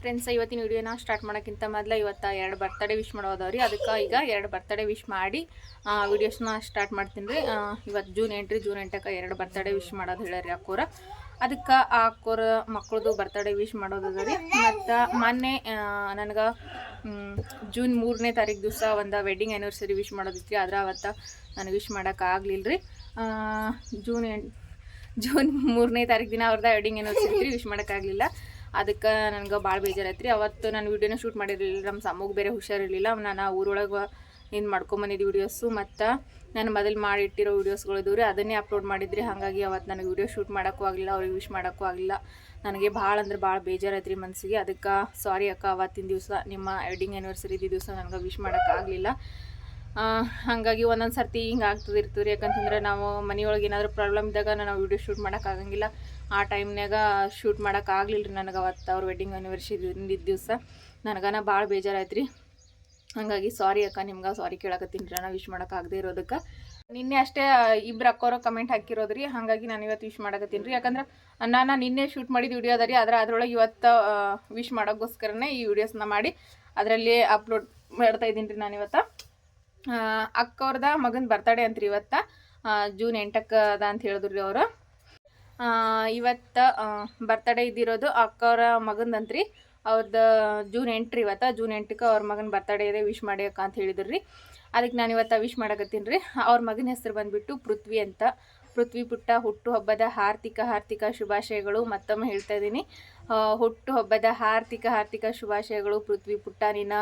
Friends ಇವತ್ತಿನ ವಿಡಿಯೋನ start ಮಾಡೋಕ್ಕಿಂತ ಮೊದಲು ಇವತ್ತು ಎರಡು ಬರ್ತಡೇ ವಿಶ್ ಮಾಡೋದವ್ರಿ ಅದಕ್ಕೆ ಈಗ ಎರಡು ಬರ್ತಡೇ ವಿಶ್ ಮಾಡಿ ವಿಡಿಯೋಸ್ನ ಸ್ಟಾರ್ಟ್ ಮಾಡ್ತೀನಿ ರೀ. ಇವತ್ತು ಜೂನ್ ಎಂಟ್ರಿ ಜೂನ್ ಎಂಟಕ್ಕೆ ಎರಡು ಬರ್ತಡೇ ವಿಶ್ ಮಾಡೋದು ಹೇಳ್ಯಾರಿ ಅಕ್ಕೋರ. ಅದಕ್ಕೆ ಆ ಅಕ್ಕೋರ ಮಕ್ಕಳದು ಬರ್ತಡೇ ವಿಶ್ ಮಾಡೋದು ಅದ ರೀ. ಮತ್ತು ಮೊನ್ನೆ ನನಗೆ ಜೂನ್ ಮೂರನೇ ತಾರೀಕು ದಿವಸ ಒಂದು ವೆಡ್ಡಿಂಗ್ ಆ್ಯನಿವರ್ಸರಿ ವಿಶ್ ಮಾಡೋದಿತ್ತು ರೀ ಆದ್ರೆ ಅವತ್ತು ನನಗೆ ವಿಶ್ ಮಾಡೋಕ್ಕಾಗಲಿಲ್ಲ ರೀ. ಜೂನ್ ಎಂಟು ಜೂನ್ ಮೂರನೇ ತಾರೀಕು ದಿನ ಅವ್ರದ್ದು ವೆಡ್ಡಿಂಗ್ ಆ್ಯನಿವರ್ಸರಿ ವಿಶ್ ಮಾಡೋಕ್ಕಾಗಲಿಲ್ಲ ಅದಕ್ಕೆ ನನಗೆ ಭಾಳ ಬೇಜಾರಾಯ್ತು ರೀ ಅವತ್ತು ನಾನು ವೀಡಿಯೋನ ಶೂಟ್ ಮಾಡಿರಲಿಲ್ಲ ನಮ್ಮ ಸಮ್ಮಗೆ ಬೇರೆ ಹುಷಾರಿರಲಿಲ್ಲ. ನಾನು ಊರೊಳಗೆ ಏನು ಮಾಡ್ಕೊಂಬಂದಿದ್ದು ವೀಡಿಯೋಸು ಮತ್ತು ನಾನು ಮೊದಲು ಮಾಡಿಟ್ಟಿರೋ ವೀಡಿಯೋಸ್ಗಳು ಇದ್ದವು ರೀ ಅದನ್ನೇ ಅಪ್ಲೋಡ್ ಮಾಡಿದ್ರಿ. ಹಾಗಾಗಿ ಅವತ್ತು ನನಗೆ ವೀಡಿಯೋ ಶೂಟ್ ಮಾಡೋಕ್ಕೂ ಆಗಲಿಲ್ಲ, ಅವ್ರಿಗೆ ವಿಶ್ ಮಾಡೋಕ್ಕೂ ಆಗಲಿಲ್ಲ. ನನಗೆ ಭಾಳ ಅಂದ್ರೆ ಭಾಳ ಬೇಜಾರಾಯ್ತು ರೀ ಮನಸ್ಸಿಗೆ ಅದಕ್ಕೆ ಸಾರಿ ಅಕ್ಕ, ಅವತ್ತಿನ ದಿವಸ ನಿಮ್ಮ ವೆಡ್ಡಿಂಗ್ ಆ್ಯನಿವರ್ಸರಿ ದಿವಸ ನನಗೆ ವಿಶ್ ಮಾಡೋಕ್ಕಾಗಲಿಲ್ಲ ಹಾಗಾಗಿ ಒಂದೊಂದು ಸರ್ತಿ ಹಿಂಗೆ ಆಗ್ತದೆ ಇರ್ತದೆ ರೀ ಯಾಕಂತಂದ್ರೆ ನಾವು ಮನೆಯೊಳಗೆ ಏನಾದರೂ ಪ್ರಾಬ್ಲಮ್ ಇದ್ದಾಗ ನಾವು ವೀಡಿಯೋ ಶೂಟ್ ಮಾಡೋಕ್ಕಾಗಂಗಿಲ್ಲ ಆ ಟೈಮ್ನಾಗ ಶೂಟ್ ಮಾಡೋಕ್ಕಾಗಲಿಲ್ಲ ರೀ ನನಗೆ ಅವತ್ತು ಅವ್ರ ವೆಡ್ಡಿಂಗ್ ಆ್ಯನಿವರ್ಸರಿ ದಿವಸ. ನನಗನ ಭಾಳ ಬೇಜಾರಾಯ್ತು ರೀ ಹಾಗಾಗಿ ಸಾರಿ ಅಕ್ಕ, ನಿಮ್ಗೆ ಸಾರಿ ಕೇಳಕತ್ತೀನಿ ರೀ ನಾನು ವಿಶ್ ಮಾಡೋಕ್ಕಾಗದೇ ಇರೋದಕ್ಕೆ. ನಿನ್ನೆ ಅಷ್ಟೇ ಇಬ್ರು ಅಕ್ಕೋರು ಕಮೆಂಟ್ ಹಾಕಿರೋದು ರೀ ಹಾಗಾಗಿ ನಾನು ಇವತ್ತು ವಿಶ್ ಮಾಡಕತ್ತೀನಿ ರೀ. ಯಾಕಂದ್ರೆ ನಾನು ನಿನ್ನೆ ಶೂಟ್ ಮಾಡಿದ ವಿಡಿಯೋ ಅದ ರೀ ಅದ್ರ ಅದ್ರೊಳಗೆ ಇವತ್ತು ವಿಶ್ ಮಾಡೋಕ್ಕೋಸ್ಕರನೇ ಈ ವಿಡಿಯೋಸ್ನ ಮಾಡಿ ಅದರಲ್ಲಿ ಅಪ್ಲೋಡ್ ಮಾಡ್ತಾ ಇದ್ದೀನಿ ರೀ ನಾನು ಇವತ್ತು. ಅಕ್ಕವ್ರದ ಮಗನ ಬರ್ತಡೇ ರೀ ಇವತ್ತು. ಜೂನ್ ಎಂಟಕ್ಕೆ ಅದ ಅಂತ ಹೇಳಿದ್ರು ರೀ ಅವರು. ಇವತ್ತು ಬರ್ತಡೇ ಇದ್ದಿರೋದು ಅಕ್ಕವರ ಮಗಂದಂತ್ರಿ. ಅವ್ರದ್ದು ಜೂನ್ ಎಂಟ್ರಿ ಇವತ್ತು. ಜೂನ್ ಎಂಟಕ್ಕೆ ಅವ್ರ ಮಗನ ಬರ್ತಡೇ ಇದೆ ವಿಶ್ ಮಾಡಿ ಅಂತ ಹೇಳಿದ್ರು. ರೀ ಅದಕ್ಕೆ ನಾನು ಇವತ್ತು ವಿಶ್ ಮಾಡಕತ್ತೀನಿ ರೀ. ಅವ್ರ ಮಗನ ಹೆಸರು ಬಂದುಬಿಟ್ಟು ಪೃಥ್ವಿ ಅಂತ. ಪೃಥ್ವಿ ಪುಟ್ಟ ಹುಟ್ಟು ಹಬ್ಬದ ಹಾರ್ದಿಕ ಹಾರ್ದಿಕ ಶುಭಾಶಯಗಳು ಮತ್ತೊಮ್ಮೆ ಹೇಳ್ತಾ ಇದ್ದೀನಿ. ಹುಟ್ಟು ಹಬ್ಬದ ಹಾರ್ದಿಕ ಹಾರ್ದಿಕ ಶುಭಾಶಯಗಳು ಪೃಥ್ವಿ ಪುಟ್ಟ. ನಿನ್ನ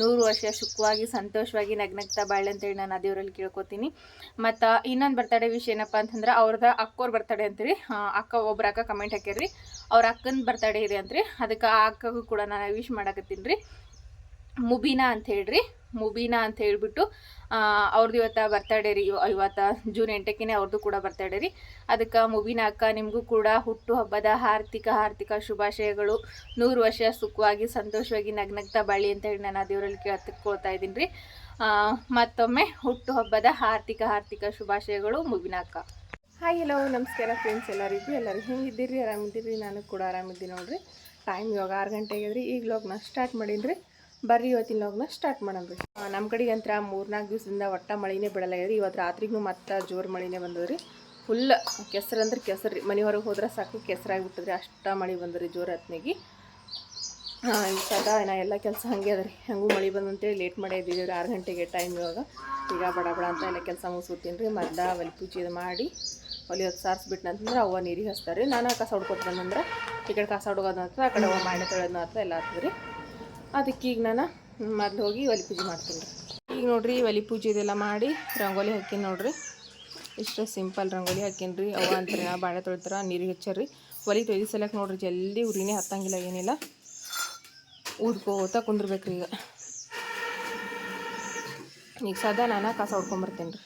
ನೂರು ವರ್ಷ ಸುಖವಾಗಿ, ಸಂತೋಷವಾಗಿ ನಗ್ನಗ್ತಾ ಬಾಳೆ ಅಂತೇಳಿ ನಾನು ದೇವರಲ್ಲಿ ಕೇಳ್ಕೊತೀನಿ. ಮತ್ತು ಇನ್ನೊಂದು ಬರ್ತಡೇ ವಿಷಯ ಏನಪ್ಪ ಅಂತಂದ್ರೆ ಅವ್ರದ್ದು ಅಕ್ಕೋರ್ ಬರ್ತಡೆ ಅಂತೀರಿ. ಅಕ್ಕ ಒಬ್ರು ಅಕ್ಕ ಕಮೆಂಟ್ ಹಾಕ್ಯಾರ್ರಿ. ಅವ್ರ ಅಕ್ಕನ ಬರ್ತಡೇ ಇದೆ ರೀ ಅದಕ್ಕೆ ಆ ಅಕ್ಕಗೂ ಕೂಡ ನಾನು ವಿಶ್ ಮಾಡಕತ್ತೀನಿ ರೀ. ಮುಬೀನಾ ಅಂತ ಹೇಳ್ರಿ. ಮುಬೀನಾ ಅಂತ ಹೇಳಿಬಿಟ್ಟು ಅವ್ರದ್ದು ಇವತ್ತು ಬರ್ತಡೇ ರೀ. ಇವತ್ತು ಜೂನ್ ಎಂಟಕ್ಕಿನೇ ಅವ್ರದ್ದು ಕೂಡ ಬರ್ತಡೇ ರೀ. ಅದಕ್ಕೆ ಮುಬೀನಾ ಅಕ್ಕ ನಿಮಗೂ ಕೂಡ ಹುಟ್ಟು ಹಬ್ಬದ ಆರ್ಥಿಕ ಆರ್ಥಿಕ ಶುಭಾಶಯಗಳು. ನೂರು ವರ್ಷ ಸುಖವಾಗಿ, ಸಂತೋಷವಾಗಿ ನಗ್ನಗ್ತಾ ಬಾಳಿ ಅಂತ ಹೇಳಿ ನಾನು ಆ ದೇವರಲ್ಲಿ ಕೇಳ್ತಿಕೊಳ್ತಾ ಇದ್ದೀನಿ ರೀ. ಮತ್ತೊಮ್ಮೆ ಹುಟ್ಟು ಹಬ್ಬದ ಆರ್ಥಿಕ ಆರ್ಥಿಕ ಶುಭಾಶಯಗಳು ಮುಬೀನಾ ಅಕ್ಕ. ಹಾಯ್ ಹಲೋ ನಮಸ್ಕಾರ ಫ್ರೆಂಡ್ಸ್ ಎಲ್ಲರಿಗೂ. ಎಲ್ಲರೂ ಹೆಂಗಿದ್ದೀರಿ? ಆರಾಮಿದ್ದೀರಿ? ನಾನು ಕೂಡ ಆರಾಮಿದ್ದೀನಿ ನೋಡಿರಿ. ಟೈಮ್ ಇವಾಗ ಆರು ಗಂಟೆಗೆ ರೀ. ಈಗ ಲೋಗ್ನ ಸ್ಟಾರ್ಟ್ ಮಾಡೀನಿ ರೀ ಬರ್ರಿ ಇವತ್ತಿನ ಹೋಗ್ನ ಸ್ಟಾರ್ಟ್ ಮಾಡೋಣ ನಮ್ಮ ಕಡೆಗೆ ಅಂತ ಮೂರ್ನಾಲ್ಕು ದಿವಸದಿಂದ ಒಟ್ಟ ಮಳಿನೇ ರೀ ಇವತ್ತು ರಾತ್ರಿಗೂ ಮತ್ತೆ ಜೋರು ಮಳಿನೇ ರೀ ಫುಲ್ ಕೆಸರು ಅಂದ್ರೆ ಕೆಸರು. ರೀ ಮನೆ ಹೊರಗೆ ಹೋದ್ರೆ ಸಾಕು, ಕೆಸರಾಗಿಬಿಟ್ಟದ್ರಿ. ಅಷ್ಟ ಮಳೆ ಬಂದ್ರಿ ಜೋರು ಹತ್ನಿಗೆ ಈ ಸದಾ ನಾ ಎಲ್ಲ ಕೆಲಸ ಹಂಗೆ ಅದ ರೀ ಹೆಂಗೂ ಮಳೆ ಬಂದಂತೇಳಿ ಲೇಟ್ ಮಾಡೇ ಇದ್ದೀವಿ ಆರು ಗಂಟೆಗೆ ಟೈಮ್ ಇವಾಗ. ಈಗ ಬಡ ಬಡ ಅಂತ ಎಲ್ಲ ಕೆಲಸ ಮುಗಿಸ್ಕೊತೀನಿ ರೀ ಮದ್ದ, ಒಲಿ ಪೂಜೆ ಮಾಡಿ ಒಲಿ ಹೊತ್ತು ಸಾರಿಸ್ಬಿಟ್ನಂತಂದ್ರೆ ಅವ್ವ ನೀರಿಗೆ ಹಚ್ತಾರೆ. ನಾನು ಕಸ ಹೊಡ್ಕೊತ ಬಂದಂದ್ರೆ ಈ ಕಡೆ ಕಸ ಹೊಡ್ಗೋದು ಆ ಕಡೆ ಅವ್ವ ಮಾಡಿ ತೊಳೆಯೋದು ಅಂತ ಎಲ್ಲ ಆಗ್ತದೆ ರೀ ಅದಕ್ಕೆ ಈಗ ನಾನು ಮೊದಲು ಹೋಗಿ ಒಲಿ ಪೂಜೆ ಮಾಡ್ತೀನಿ. ಈಗ ನೋಡ್ರಿ ಒಲಿ ಪೂಜೆ ಇದೆಲ್ಲ ಮಾಡಿ ರಂಗೋಲಿ ಹಾಕೀನಿ ನೋಡ್ರಿ. ಇಷ್ಟು ಸಿಂಪಲ್ ರಂಗೋಲಿ ಹಾಕೀನಿ ರೀ. ಅವ ಅಂತಾರೆ ಬಾಳೆ ತೊಳಿತಾರ ನೀರಿಗೆ ಹಚ್ಚಾರ್ರಿ ಒಲಿ ತೊಯ್ದು ಸಲಕ್ಕೆ ನೋಡ್ರಿ ಜಲ್ದಿ ಉರಿನೇ ಹತ್ತಂಗಿಲ್ಲ, ಏನಿಲ್ಲ. ಊದ್ಕೋತಾ ಕುಂದಿರ್ಬೇಕ್ರಿ ಈಗ. ಈಗ ಸದಾ ನಾನು ಕಸ ಹೊಡ್ಕೊಂಬರ್ತೀನಿ ರೀ.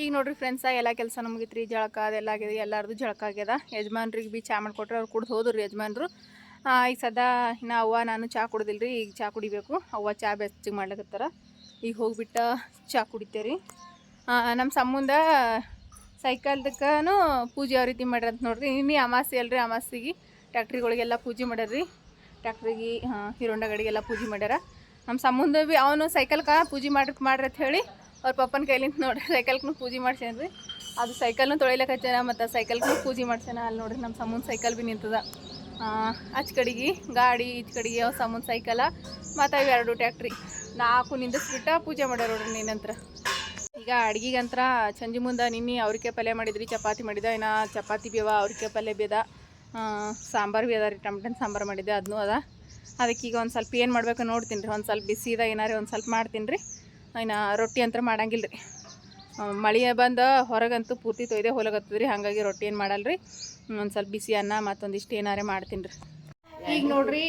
ಈಗ ನೋಡ್ರಿ ಫ್ರೆಂಡ್ಸ ಎಲ್ಲ ಕೆಲಸ ನಮಗಿತ್ತು ರೀ ಜಳಕ ಅದೆಲ್ಲ ಆಗಿದೆ, ಎಲ್ಲರದು ಜಳಕ ಆಗ್ಯದ. ಯಜಮಾನ್ರಿಗೆ ಬಿ ಚಾ ಮಾಡಿಕೊಟ್ರೆ ಅವ್ರು ಕುಡ್ದು ಹೋದ್ರು ಯಜಮಾನ್ರು. ಈಗ ಸದಾ ಇನ್ನು ಅವ್ವ, ನಾನು ಚಾ ಕುಡ್ದಿಲ್ಲ ರೀ ಈಗ ಚಾ ಕುಡಿಬೇಕು. ಅವ್ವ ಚಾ ಬೆಚ್ಚಗೆ ಮಾಡ್ಲಕತ್ತಾರ. ಈಗ ಹೋಗಿಬಿಟ್ಟು ಚಾ ಕುಡಿತೇವೆ ರೀ ನಮ್ಮ ಸಂಬಂಧ ಸೈಕಲ್ದಕ್ಕೂ ಪೂಜೆ ಯಾವ ರೀತಿ ಮಾಡ್ಯಾರಂತ ನೋಡ್ರಿ. ಇನ್ನು ಅಮಾಸೆ ಅಲ್ರಿ ಅಮಾಸಿಗೆ ಟ್ಯಾಕ್ಟ್ರಿಗಳಿಗೆಲ್ಲ ಪೂಜೆ ಮಾಡ್ಯಾರ ಟ್ಯಾಕ್ಟ್ರಿಗೆ ಹೀರೋಂಡ ಗಾಡಿಗೆಲ್ಲ ಪೂಜೆ ಮಾಡ್ಯಾರ. ನಮ್ಮ ಸಂಬಂಧ ಭೀ ಅವನು ಸೈಕಲ್ಕ ಪೂಜೆ ಮಾಡ್ರಿ ಮಾಡ್ರಿ ಅಂತ ಹೇಳಿ ಅವ್ರ ಪಪ್ಪನ ಕೈಲಿಂತ ನೋಡ್ರಿ ಸೈಕಲ್ಗೂ ಪೂಜೆ ಮಾಡ್ಸ್ಯಾನ ರೀ ಅದು ಸೈಕಲ್ನು ತೊಳಿಲಕ್ಕೆ ಹಚ್ಚಾನ ಮತ್ತು ಸೈಕಲ್ಗೂ ಪೂಜೆ ಮಾಡ್ಸ್ಯಾನ ಅಲ್ಲಿ ನೋಡ್ರಿ ನಮ್ಮ ಸಂಬಂಧ ಸೈಕಲ್ ಭೀ ನಿಂತದ. ಆಚ ಕಡೆಗೆ, ಗಾಡಿ ಈಚ ಕಡೆಗೆ ಹೊಸ ಮುಂದೆ ಸೈಕಲ ಮತ್ತು ಎರಡು ಟ್ಯಾಕ್ಟ್ರಿ ನಾಲ್ಕು ನಿಂದಿಸ್ಬಿಟ್ಟ ಪೂಜೆ ಮಾಡ್ಯಾರ ನೋಡ್ರಿ ನಿನ್ನಂತ್ರ ಈಗ ಅಡ್ಗಿಗಂತ್ರ ಸಂಜೆ ಮುಂದೆ ನಿನ್ನೆ ಅವ್ರಿಕೆ ಪಲ್ಯ ಮಾಡಿದ್ರಿ, ಚಪಾತಿ ಮಾಡಿದ, ಇನ್ನು ಚಪಾತಿ ಬೇವ, ಅವ್ರಿಕೆ ಪಲ್ಯ ಬೇದ. ಸಾಂಬಾರು ಭೀ ಅದ ರೀ, ಟಮಟನ್ ಸಾಂಬಾರು ಮಾಡಿದ್ದೆ ಅದನ್ನೂ ಅದ. ಅದಕ್ಕೆ ಈಗ ಒಂದು ಸ್ವಲ್ಪ ಏನು ಮಾಡ್ಬೇಕು ನೋಡ್ತೀನಿ ರೀ, ಒಂದು ಸ್ವಲ್ಪ ಬಿಸಿ ಇದ ಏನಾರು ಒಂದು ಸ್ವಲ್ಪ ಮಾಡ್ತೀನಿ ರೀ. ಇನ್ನು ರೊಟ್ಟಿ ಅಂತ ಮಾಡಂಗಿಲ್ಲ ರೀ ಮಳೆ ಬಂದು ಹೊರಗಂತೂ ಪೂರ್ತಿ ತೊಯ್ದೆ ಹೋಲಗತ್ತದ್ರಿ, ಹಾಗಾಗಿ ರೊಟ್ಟಿ ಏನು ಮಾಡಲ್ಲ ರೀ ಒಂದು ಸ್ವಲ್ಪ ಬಿಸಿ ಅನ್ನ ಮತ್ತೊಂದಿಷ್ಟು ಏನಾರೇ ಮಾಡ್ತೀನಿ ರೀ. ಈಗ ನೋಡ್ರಿ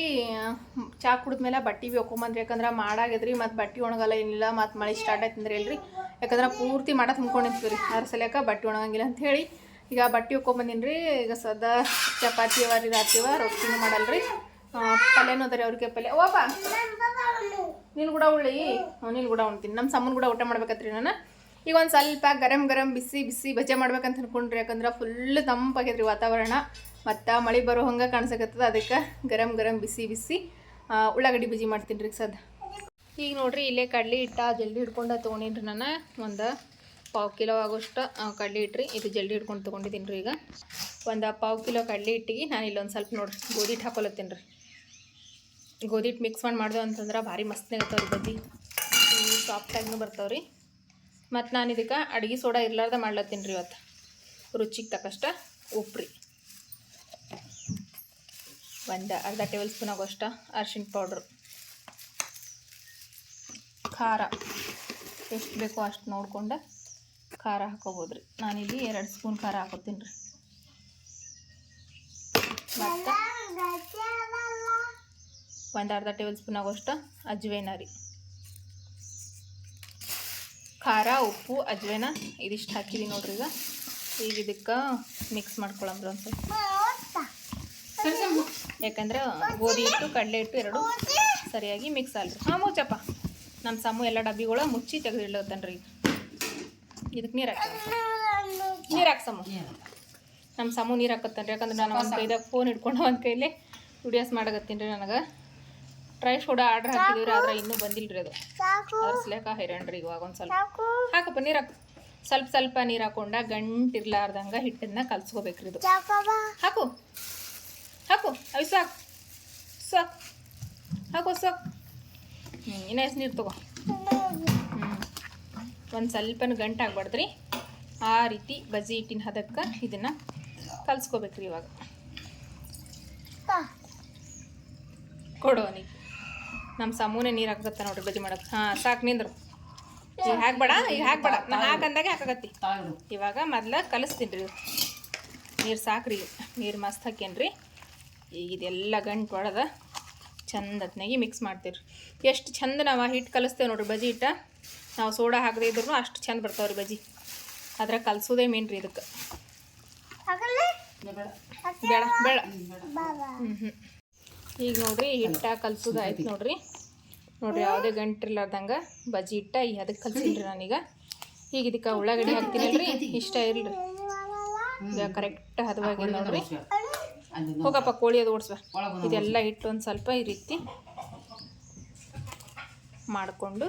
ಚಾ ಕುಡಿದ್ಮೇಲೆ ಬಟ್ಟೆ ಭೀ ಒಕ್ಕೊಂಬಂದ್ರಿ ಯಾಕಂದ್ರೆ ಮಾಡಾಗಿದ್ರಿ ಮತ್ತು ಬಟ್ಟೆ ಒಣಗಲ್ಲ ಏನಿಲ್ಲ, ಮತ್ತು ಮಳೆ ಸ್ಟಾರ್ಟ್ ಆಯ್ತಂದ್ರೆ ಇಲ್ರಿ ಯಾಕಂದ್ರೆ ಪೂರ್ತಿ ಮಾಡ ತುಂಬ್ಕೊಂಡಿರ್ತೀವಿ ರೀ ಅದ್ರ ಸಲಕ ಬಟ್ಟೆ ಒಣಗಂಗಿಲ್ಲ ಅಂತ ಹೇಳಿ. ಈಗ ಬಟ್ಟೆ ಒಕ್ಕೊಂಬಂದಿನಿ ರೀ ಈಗ ಸದಾ ಚಪಾತಿ ಅವರಿ ರೀ ರಾತ್ರಿವ ರೊಟ್ಟಿನೂ ಮಾಡಲ್ರಿ. ಪಲ್ಯನೂ ಅದ ರೀ ಅವ್ರಿಗೆ ಪಲ್ಯ. ಓಪ ನೀನು ಕೂಡ ಉಳ್ಳಿ. ನೀನು ಕೂಡ ಉಣ್ತೀನಿ. ನಮ್ಮ ಸಮ್ಮನ ಕೂಡ ಊಟ ಮಾಡ್ಬೇಕತ್ರಿ ನಾನು. ಈಗ ಒಂದು ಸ್ವಲ್ಪ ಗರಂ ಗರಂ ಬಿಸಿ ಬಿಸಿ ಬಜೆ ಮಾಡ್ಬೇಕಂತ ಅನ್ಕೊಂಡ್ರಿ, ಯಾಕಂದ್ರೆ ಫುಲ್ ತಂಪಾಗೈತ್ರಿ ವಾತಾವರಣ. ಮತ್ತು ಮಳೆ ಬರೋ ಹಂಗೆ ಕಾಣಿಸಕತ್ತದ, ಅದಕ್ಕೆ ಗರಂ ಗರಂ ಬಿಸಿ ಬಿಸಿ ಉಳ್ಳಾಗಡ್ಡಿ ಬಜ್ಜಿ ಮಾಡ್ತೀನಿ ರೀ ಸದ್ ಈಗ ನೋಡ್ರಿ ಇಲ್ಲೇ ಕಡ್ಲಿ ಹಿಟ್ಟ ಜಲ್ದಿ ಹಿಡ್ಕೊಂಡು ತೊಗೊಂಡಿನ್ರಿ ನಾನು. ಒಂದು ಪಾವು ಕಿಲೋ ಆಗೋಷ್ಟು ಕಡ್ಲಿ ಹಿಟ್ರಿ, ಇದು ಜಲ್ದಿ ಹಿಡ್ಕೊಂಡು ತೊಗೊಂಡಿದ್ದೀನಿ ರೀ ಈಗ. ಒಂದು ಪಾವು ಕಿಲೋ ಕಡ್ಲಿ ಹಿಟ್ಟಿಗೆ ನಾನು ಇಲ್ಲೊಂದು ಸ್ವಲ್ಪ ನೋಡ್ರಿ, ಗೋಧಿ ಹಿಟ್ಟು ಹಾಕೊಲತ್ತೀನಿ ರೀ. ಗೋಧಿ ಹಿಟ್ಟು ಮಿಕ್ಸ್ ಮಾಡಿ ಮಾಡ್ದೆ ಅಂತಂದ್ರೆ ಭಾರಿ ಮಸ್ತ್ನೇ ಆಗ್ತಾವ್ರಿ ಬಜ್ಜಿ. ಇವು ಸಾಫ್ಟಾಗಿನೂ ಬರ್ತಾವ್ರಿ. ಮತ್ತು ನಾನು ಇದಕ್ಕೆ ಅಡುಗೆ ಸೋಡಾ ಇರ್ಲಾರ್ದ ಮಾಡ್ಲತ್ತೀನಿ ರೀ ಇವತ್ತು. ರುಚಿಗೆ ತಕ್ಕಷ್ಟ ಉಪ್ಪು ಒಂದು ಅರ್ಧ ಟೇಬಲ್ ಸ್ಪೂನ್ ಆಗೋಷ್ಟ ಅರ್ಶಿಣ ಪೌಡ್ರು. ಖಾರ. ಎಷ್ಟು ಬೇಕೋ ಅಷ್ಟು ನೋಡ್ಕೊಂಡು ಖಾರ ಹಾಕೋಬೋದು ರೀ ನಾನಿಲ್ಲಿ ಎರಡು ಸ್ಪೂನ್ ಖಾರ ಹಾಕೋತೀನಿ ರೀ. ಮತ್ತು ಒಂದು ಅರ್ಧ ಟೇಬಲ್ ಸ್ಪೂನ್ ಆಗೋಷ್ಟು ಅಜ್ವೇನ ರೀ. ಖಾರ, ಉಪ್ಪು, ಅಜ್ವೇನ ಇದಿಷ್ಟು ಹಾಕಿದೀನಿ ನೋಡ್ರಿ ಈಗ. ಈಗ ಇದಕ್ಕೆ ಮಿಕ್ಸ್ ಮಾಡ್ಕೊಳಂಬ್ರಿ ಒಂದು ಯಾಕಂದ್ರೆ ಗೋಧಿ ಹಿಟ್ಟು, ಕಡಲೆ ಹಿಟ್ಟು ಎರಡು ಸರಿಯಾಗಿ ಮಿಕ್ಸ್ ಅಲ್ರಿ ಹಾಂ ಮುಚ್ಚಪ್ಪ ನಮ್ಮ ಸಾಮು ಎಲ್ಲ ಡಬ್ಬಿಗಳ ಮುಚ್ಚಿ ತೆಗೆದಿಡ್ಲತ್ತನ್ರಿ. ಈಗ ಇದಕ್ಕೆ ನೀರು ಹಾಕಿ ನೀರು ಹಾಕಿ ಸಾಮು. ನಮ್ಮ ಸಾಮು ನೀರು ಹಾಕತ್ತನ್ರಿ. ಯಾಕಂದ್ರೆ ನಾನು ಒಂದು ಕೈದಾಗ ಫೋನ್ ಹಿಡ್ಕೊಂಡು ಒಂದು ಕೈಲಿ ವಿಡಿಯೋಸ್ ಮಾಡಕತ್ತೀನಿ ರೀ ನನಗೆ. ಟ್ರೈ ಫುಡ್ ಆರ್ಡ್ರ್ ಹಾಕಿದ್ರಿ ಆದ್ರೆ ಇನ್ನೂ ಬಂದಿಲ್ಲ ರೀ ಅದು. ಅದ್ರ ಹೈರಣ್ರಿ ಹೈರಾಣ್ರಿ ಇವಾಗ ಒಂದು ಸ್ವಲ್ಪ. ಹಾಕಪ್ಪ ನೀರು ಹಾಕು. ಸ್ವಲ್ಪ ಸ್ವಲ್ಪ ನೀರು ಹಾಕೊಂಡ ಗಂಟಿರ್ಲಾರ್ದಂಗ ಹಿಟ್ಟನ್ನ ಕಲ್ಸ್ಕೋಬೇಕ್ರಿ ಇದು. ಹಾಕು. ಹಾಕು. ಅವ್ ಸಾಕು. ಸಾಕು. ಹಾಕು ಸಾಕು. ಹ್ಞೂ ಇನ್ನೂ ಎಷ್ಟು ನೀರು ತಗೋ. ಹ್ಞೂ ಒಂದು ಸ್ವಲ್ಪನೂ ಗಂಟು ಆಗ್ಬಾರ್ದ್ರಿ. ಆ ರೀತಿ ಬಜಿ ಹಿಟ್ಟಿನ ಹದಕ್ಕೆ ಇದನ್ನು ಕಲ್ಸ್ಕೋಬೇಕ್ರಿ ಇವಾಗ. ಕೊಡೋ ಅವನಿಗೆ ನಮ್ಮ ಸಮೂನೆ ನೀರು ಹಾಕತ್ತ ನೋಡ್ರಿ ಬಜ್ಜಿ ಮಾಡಕ್ಕೆ ಹಾಂ ಸಾಕು ನಿಂದ್ರು. ಈಗ ಹಾಕ್ಬೇಡ ಈಗ ಹಾಕ್ಬೇಡ. ನಾ ಹಾಕಂದಾಗೆ ಹಾಕಕತ್ತಿ. ಇವಾಗ ಮೊದ್ಲ ಕಲಿಸ್ತೀನಿ ರೀ. ನೀರು ಸಾಕ್ರಿ ನೀರು ಮಸ್ತ್ ಹಾಕೇನ್ರಿ. ಈಗ ಇದೆಲ್ಲ ಗಂಟು ಒಳದ ಚಂದ ಹೊತ್ನಾಗಿ ಮಿಕ್ಸ್ ಮಾಡ್ತೀರಿ. ಎಷ್ಟು ಚಂದ ನಾವು ಆ ಹಿಟ್ಟು ಕಲಿಸ್ತೇವೆ ನೋಡ್ರಿ ಬಜಿ ಹಿಟ್ಟ. ನಾವು ಸೋಡಾ ಹಾಕದೇ ಇದ್ರು ಅಷ್ಟು ಚಂದ ಬರ್ತಾವ್ರಿ ಬಜಿ ಅದ್ರಾಗ ಕಲಸೋದೇ ಮೇನ್ ರೀ ಇದಕ್ಕೆ. ಬೇಡ. ಬೇಡ ಹ್ಞೂ ಹ್ಞೂ ಈಗ ನೋಡ್ರಿ ಹಿಟ್ಟ ಕಲ್ಸೋದು ಆಯ್ತು ನೋಡ್ರಿ. ನೋಡ್ರಿ ಯಾವುದೇ ಗಂಟಿರ್ಲಾರ್ದಂಗೆ ಬಜ್ಜಿ ಹಿಟ್ಟ ಈ ಅದಕ್ಕೆ ಕಲ್ಸಿಲ್ರಿ ನಾನೀಗ. ಈಗ ಇದಕ್ಕೆ ಉಳ್ಳಾಗಡ್ಡಿ ಹಾಕ್ತೀನಲ್ರಿ ಇಷ್ಟ ಇಲ್ರಿ. ಈಗ ಕರೆಕ್ಟ್ ಹದವಾಗಿ ನೋಡ್ರಿ. ಹೋಗಪ್ಪ, ಕೋಳಿ ಅದು ಓಡಿಸ್ಬ ಇದೆಲ್ಲ ಇಟ್ಟು ಒಂದು ಸ್ವಲ್ಪ ಈ ರೀತಿ ಮಾಡಿಕೊಂಡು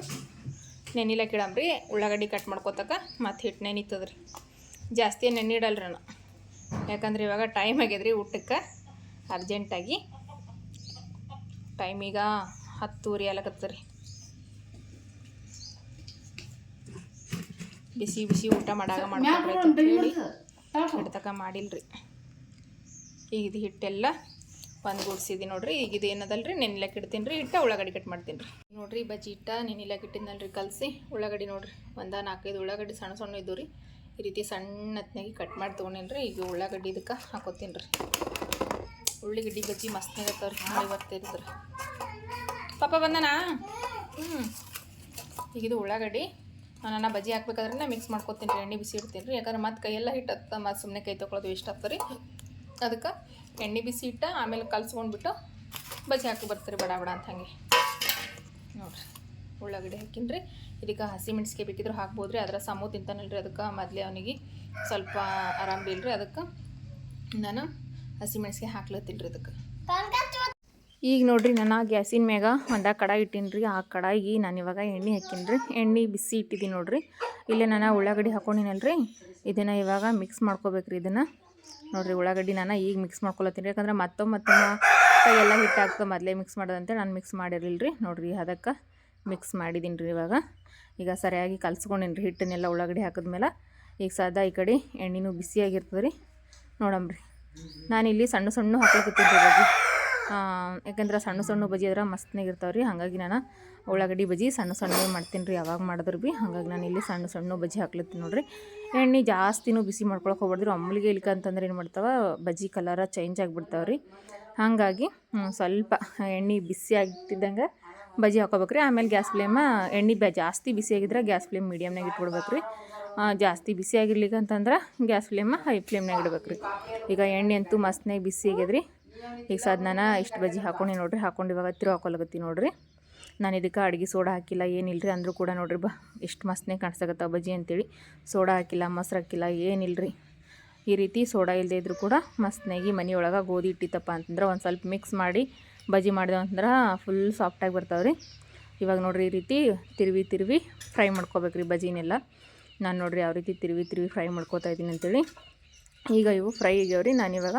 ನೆನಿಲಕ್ಕೆ ಇಡಮ್ರಿ ಉಳ್ಳಾಗಡ್ಡಿ ಕಟ್ ಮಾಡ್ಕೋತಕ್ಕ ಮತ್ತು ಹಿಟ್ಟು ನೆನೀತದ್ರಿ. ಜಾಸ್ತಿ ನೆನೆ ಇಡಲ್ರಿ ನಾನು. ಯಾಕಂದ್ರೆ ಇವಾಗ ಟೈಮ್ ಆಗ್ಯದ್ರಿ ಊಟಕ್ಕೆ ಅರ್ಜೆಂಟಾಗಿ ಟೈಮ್ ಈಗ ಹತ್ತೂರಿ ಆಲಕತ್ತರಿ ಬಿಸಿ ಬಿಸಿ ಊಟ ಮಾಡಾಗ ಮಾಡ್ಕೊಂಡ್ರಿ ಹಿಡ್ತಕ ಮಾಡಿಲ್ರಿ. ಈಗ ಇದು ಹಿಟ್ಟೆಲ್ಲ ಒಂದು ಗೂಡ್ಸಿದಿ ನೋಡ್ರಿ. ಈಗ ಇದು ಏನದಲ್ರಿ? ನೆನಿಲಕ್ಕೆ ಇಡ್ತೀನಿ ರೀ ಹಿಟ್ಟ ಉಳ್ಳಾಗಡ್ಡಿ ಕಟ್ ಮಾಡ್ತೀನಿ ರೀ ನೋಡ್ರಿ ಬಜ್ಜಿ ಹಿಟ್ಟ ನೆನಿಲಕ್ಕೆ ಇಟ್ಟಿದ್ನಲ್ರಿ ಕಲಸಿ. ಉಳ್ಳಾಗಡ್ಡಿ ನೋಡ್ರಿ ಒಂದು ನಾಲ್ಕೈದು ಉಳ್ಳಾಗಡ್ಡಿ ಸಣ್ಣ ಸಣ್ಣ ಇದ್ದು ರೀ. ಈ ರೀತಿ ಸಣ್ಣತ್ನಾಗಿ ಕಟ್ ಮಾಡಿ ತೊಗೊಂಡೇನಿ ರೀ ಈಗ ಉಳ್ಳಾಗಡ್ಡಿ ಇದಕ್ಕೆ ಹಾಕೋತೀನಿ ರೀ ಉಳ್ಳಿಗಡ್ಡಿ ಬಜ್ಜಿ ಆಗತ್ತವ್ರಿ ಮಾಡಿ ಮಳೆ ಬರ್ತಿರಿದ್ರಿ ಪಾಪ ಬಂದನಾ? ಹ್ಞೂ ಈಗ ಇದು ಉಳ್ಳಾಗಡ್ಡಿ. ನಾನು ಬಜ್ಜಿ ಹಾಕ್ಬೇಕಾದ್ರೆ ಮಿಕ್ಸ್ ಮಾಡ್ಕೊತೀನಿ ರೀ, ಎಣ್ಣೆ ಬಿಸಿ ಇಡ್ತೀನಿ ರೀ. ಯಾಕಂದ್ರೆ ಮತ್ತೆ ಕೈಯೆಲ್ಲ ಹಿಟ್ಟು ಹತ್ತ ಮತ್ತು ಸುಮ್ಮನೆ ಕೈ ತೊಗೊಳೋದು ಇಷ್ಟ ಆಗ್ತದೆ ರೀ. ಅದಕ್ಕೆ ಎಣ್ಣೆ ಬಿಸಿ ಇಟ್ಟು, ಆಮೇಲೆ ಕಲ್ಸ್ಕೊಂಡ್ಬಿಟ್ಟು ಬಜ್ಜಿ ಹಾಕಿ ಬರ್ತೀರಿ ಬಡ ಬಡ ಅಂತ ಹಂಗೆ. ನೋಡ್ರಿ, ಉಳ್ಳಾಗಡ್ಡಿ ಹಾಕಿನ್ರಿ ಇದಕ್ಕೆ ಹಸಿ ಮೆಣಸಿಗೆ ಬೇಕಿದ್ರೆ ಹಾಕ್ಬೋದು ರೀ. ಅದರ ಸಮೂ ತಿಂತಾನಲ್ರಿ ಅದಕ್ಕೆ. ಮೊದಲೇ ಅವನಿಗೆ ಸ್ವಲ್ಪ ಆರಾಮ ಬೀಳ್ರಿ ಅದಕ್ಕೆ. ನಾನು ಹಸಿ ಮೆಣಸಿಗೆ ಹಾಕ್ಲತ್ತೀನಿ ರೀ ಅದಕ್ಕೆ ಈಗ ನೋಡ್ರಿ ನಾನು ಗ್ಯಾಸಿನ ಮ್ಯಾಗ ಒಂದು ಕಡಾಯಿ ಇಟ್ಟೀನಿ ರೀ ಆ ಕಡಾಯಿಗೆ ನಾನು ಇವಾಗ ಎಣ್ಣೆ ಹಾಕಿನ್ರಿ. ರೀ ಎಣ್ಣೆ ಬಿಸಿ ಇಟ್ಟಿದ್ದೀನಿ ನೋಡ್ರಿ. ಇಲ್ಲೇ ನಾನು ಉಳ್ಳಾಗಡ್ಡಿ ಹಾಕೊಂಡಿನಲ್ರಿ. ಇದನ್ನು ಇವಾಗ ಮಿಕ್ಸ್ ಮಾಡ್ಕೋಬೇಕ್ರಿ ಇದನ್ನು. ನೋಡ್ರಿ ಉಳ್ಳಾಗಡ್ಡಿ ನಾನು ಈಗ ಮಿಕ್ಸ್ ಮಾಡ್ಕೊಳತ್ತೀನಿ ಯಾಕಂದ್ರೆ ಮತ್ತೊಮ್ಮೆ ಮತ್ತೊಮ್ಮೆ ಕೈಯೆಲ್ಲ ಹಿಟ್ಟು ಹಾಕ್ತಾ ಮೊದಲೇ ಮಿಕ್ಸ್ ಮಾಡೋದಂತೆ ನಾನು ಮಿಕ್ಸ್ ಮಾಡಿರಲಿಲ್ಲ ರೀ ನೋಡಿರಿ ಅದಕ್ಕೆ ಮಿಕ್ಸ್ ಮಾಡಿದ್ದೀನಿ ರೀ ಇವಾಗ. ಈಗ ಸರಿಯಾಗಿ ಕಲ್ಸ್ಕೊಂಡೀನಿ ರೀ ಹಿಟ್ಟನ್ನೆಲ್ಲ ಉಳ್ಳಾಗಡ್ಡಿ ಹಾಕಿದ್ಮೇಲೆ. ಈಗ ಸದಾ ಈ ಕಡೆ ಎಣ್ಣೆನೂ ಬಿಸಿಯಾಗಿರ್ತದೆ ರೀ ನೋಡಮ್ರಿ. ನಾನಿಲ್ಲಿ ಸಣ್ಣ ಸಣ್ಣ ಹಾಕ್ಲಿಕ್ಕೆ ಬಜ್ಜಿ. ಯಾಕಂದ್ರೆ ಸಣ್ಣ ಸಣ್ಣ ಬಜ್ಜಿ ಅದ್ರ ಮಸ್ತ್ನಾಗ ಇರ್ತಾವೆ ರೀ, ಹಾಗಾಗಿ ನಾನು ಉಳ್ಳಾಗಡ್ಡಿ ಬಜ್ಜಿ ಸಣ್ಣ ಸಣ್ಣ ಮಾಡ್ತೀನಿ ರೀ, ಯಾವಾಗ ಮಾಡಿದ್ರು ಭೀ ಹಾಗಾಗಿ ನಾನು ಇಲ್ಲಿ ಸಣ್ಣ ಸಣ್ಣ ಬಜ್ಜಿ ಹಾಕ್ಲತ್ತೀನಿ ನೋಡ್ರಿ. ಎಣ್ಣೆ ಜಾಸ್ತಿನೂ ಬಿಸಿ ಮಾಡ್ಕೊಳಕ್ಕೆ ಹೋಗ್ಬಾರ್ದು ಅಮ್ಮಲಿಗೆ ಇಲ್ಕ ಅಂತಂದ್ರೆ ಏನು ಮಾಡ್ತಾವೆ, ಬಜ್ಜಿ ಕಲರ ಚೇಂಜ್ ಆಗಿಬಿಡ್ತಾವೆ ರೀ. ಹಾಗಾಗಿ ಸ್ವಲ್ಪ ಎಣ್ಣೆ ಬಿಸಿ ಆಗ್ತಿದ್ದಂಗೆ ಬಜ್ಜಿ ಹಾಕೋಬೇಕ್ರಿ. ಆಮೇಲೆ ಗ್ಯಾಸ್ ಫ್ಲೇಮ ಎಣ್ಣೆ ಬ, ಜಾಸ್ತಿ ಬಿಸಿ ಆಗಿದ್ರೆ ಗ್ಯಾಸ್ ಫ್ಲೇಮ್ ಮೀಡಿಯಮ್ನಾಗ ಇಟ್ಬಿಡ್ಬೇಕು ರೀ ಜಾಸ್ತಿ ಬಿಸಿ ಆಗಿರ್ಲಿಕ್ಕೆ ಅಂತಂದ್ರೆ ಗ್ಯಾಸ್ ಫ್ಲೇಮ ಹೈ ಫ್ಲೇಮ್ನಾಗ ಇಡ್ಬೇಕು ರೀ ಈಗ ಎಣ್ಣೆ ಅಂತೂ ಮಸ್ತ್ನಾಗ ಬಿಸಿ ಆಗ್ಯದ್ರಿ. ಈಗ ಸದ್ ನಾನು ಇಷ್ಟು ಬಜ್ಜಿ ಹಾಕೊಂಡು ನೋಡ್ರಿ. ಹಾಕೊಂಡು ಇವಾಗ ತಿರು ಹಾಕೊಲಗತ್ತಿ ನೋಡ್ರಿ. ನಾನು ಇದಕ್ಕೆ ಅಡುಗೆ ಸೋಡಾ ಹಾಕಿಲ್ಲ ಏನಿಲ್ಲರಿ ಅಂದರೂ ಕೂಡ ನೋಡ್ರಿ ಬಾ ಎಷ್ಟು ಮಸ್ತ್ನೇ ಕಾಣಿಸ್ತಾಗತ್ತಾವ ಬಜ್ಜಿ ಅಂತೇಳಿ. ಸೋಡಾ ಹಾಕಿಲ್ಲ, ಮೊಸರು ಹಾಕಿಲ್ಲ ಏನಿಲ್ಲ ರೀ ಈ ರೀತಿ ಸೋಡಾ ಇಲ್ಲದೆ ಇದ್ರೂ ಕೂಡ ಮಸ್ತ್ನಾಗಿ ಮನೆಯೊಳಗೆ ಗೋಧಿ ಇಟ್ಟಿತ್ತಪ್ಪ ಅಂತಂದ್ರೆ ಒಂದು ಸ್ವಲ್ಪ ಮಿಕ್ಸ್ ಮಾಡಿ ಬಜ್ಜಿ ಮಾಡಿದೆವು ಅಂತಂದ್ರೆ ಫುಲ್ ಸಾಫ್ಟಾಗಿ ಬರ್ತಾವೆ ರೀ ಇವಾಗ ನೋಡ್ರಿ ಈ ರೀತಿ ತಿರುವಿ ತಿರುವಿ ಫ್ರೈ ಮಾಡ್ಕೋಬೇಕು ರೀ ಬಜ್ಜಿನೆಲ್ಲ. ನಾನು ನೋಡಿರಿ ಯಾವ ರೀತಿ ತಿರುವಿ ತಿರುವಿ ಫ್ರೈ ಮಾಡ್ಕೋತಾ ಇದ್ದೀನಿ ಅಂತೇಳಿ. ಈಗ ಇವು ಫ್ರೈ ಆಗ್ಯಾವ್ರಿ. ನಾನು ಇವಾಗ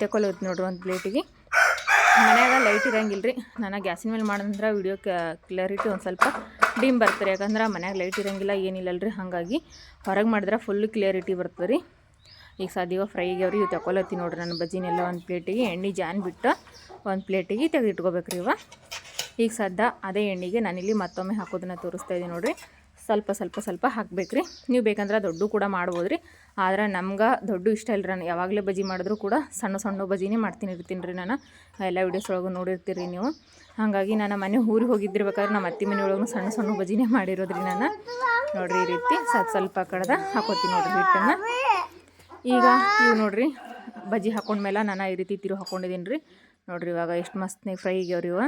ತೆಕ್ಕೊಲೋದು ನೋಡ್ರಿ ಒಂದು ಪ್ಲೇಟಿಗೆ ಮನೆಯಾಗ ಲೈಟ್ ಇರಂಗಿಲ್ಲ ರೀ ನಾನು ಗ್ಯಾಸಿನ ಮೇಲೆ ಮಾಡಿದ್ರೆ ವಿಡಿಯೋ ಕ್ಲಾರಿಟಿ ಒಂದು ಸ್ವಲ್ಪ ಡಿಮ್ ಬರ್ತಾರೆ ಯಾಕಂದ್ರೆ ಮನ್ಯಾಗ ಲೈಟ್ ಇರಂಗಿಲ್ಲ ರೀ ಹಾಗಾಗಿ ಹೊರಗೆ ಮಾಡಿದ್ರೆ ಫುಲ್ ಕ್ಲಿಯರಿಟಿ ಬರ್ತದೆ ರೀ ಈಗ ಸಾಧ್ಯವ ಫ್ರೈ ಆಗ್ಯಾವ್ರಿ. ಇವು ತಗೊಳತ್ತಿ ನೋಡ್ರಿ ನನ್ನ ಬಜ್ಜಿನೆಲ್ಲ ಒಂದು ಪ್ಲೇಟಿಗೆ ಎಣ್ಣೆ ಜಾನ್ ಬಿಟ್ಟು ಒಂದು ಪ್ಲೇಟಿಗೆ ತೆಗೆದಿಟ್ಕೋಬೇಕು ರೀ ಇವ. ಈಗ ಸದ್ದ ಅದೇ ಎಣ್ಣೆಗೆ ನಾನಿಲ್ಲಿ ಮತ್ತೊಮ್ಮೆ ಹಾಕೋದನ್ನ ತೋರಿಸ್ತಾ ಇದ್ದೀನಿ ನೋಡ್ರಿ. ಸ್ವಲ್ಪ ಸ್ವಲ್ಪ ಸ್ವಲ್ಪ ಹಾಕ್ಬೇಕ್ರಿ. ನೀವು ಬೇಕಂದ್ರೆ ದೊಡ್ಡ ಕೂಡ ಮಾಡ್ಬೋದು ರೀ ಆದ್ರೆ ನಮ್ಗೆ ದೊಡ್ಡ ಇಷ್ಟ ಇಲ್ಲ ನಾನು ಯಾವಾಗಲೇ ಬಜ್ಜಿ ಮಾಡಿದ್ರೂ ಕೂಡ ಸಣ್ಣ ಸಣ್ಣ ಬಜ್ಜಿನೇ ಮಾಡ್ತೀನಿ ಇರ್ತೀನಿ ರೀ ನಾನು. ಎಲ್ಲ ವೀಡಿಯೋಸ್ ಒಳಗೂ ನೋಡಿರ್ತೀರಿ ನೀವು. ಹಾಗಾಗಿ ನಾನು ಮನೆ ಊರಿಗೆ ಹೋಗಿದ್ದಿರ್ಬೇಕಾದ್ರೆ ನಮ್ಮ ಅತ್ತೆ ಮನೆಯೊಳಗೂ ಸಣ್ಣ ಸಣ್ಣ ಬಜ್ಜಿನೇ ಮಾಡಿರೋದ್ರಿ ನಾನು. ನೋಡಿರಿ ಈ ರೀತಿ ಸ್ವಲ್ಪ ಸ್ವಲ್ಪ ಕಡ್ದ ಹಾಕೋತೀನಿ ನೋಡಿರಿ ಹಿಟ್ಟನ್ನು. ಈಗ ಇವು ನೋಡಿರಿ ಬಜ್ಜಿ ಹಾಕೊಂಡ್ಮೇಲೆ ನಾನು ಈ ರೀತಿ ತಿರು ಹಾಕೊಂಡಿದ್ದೀನಿ ರೀ ನೋಡಿರಿ ಇವಾಗ ಎಷ್ಟು ಮಸ್ತ್ನಾಗ ಫ್ರೈ ಆಗ್ಯಾವ್ರಿ ಇವ.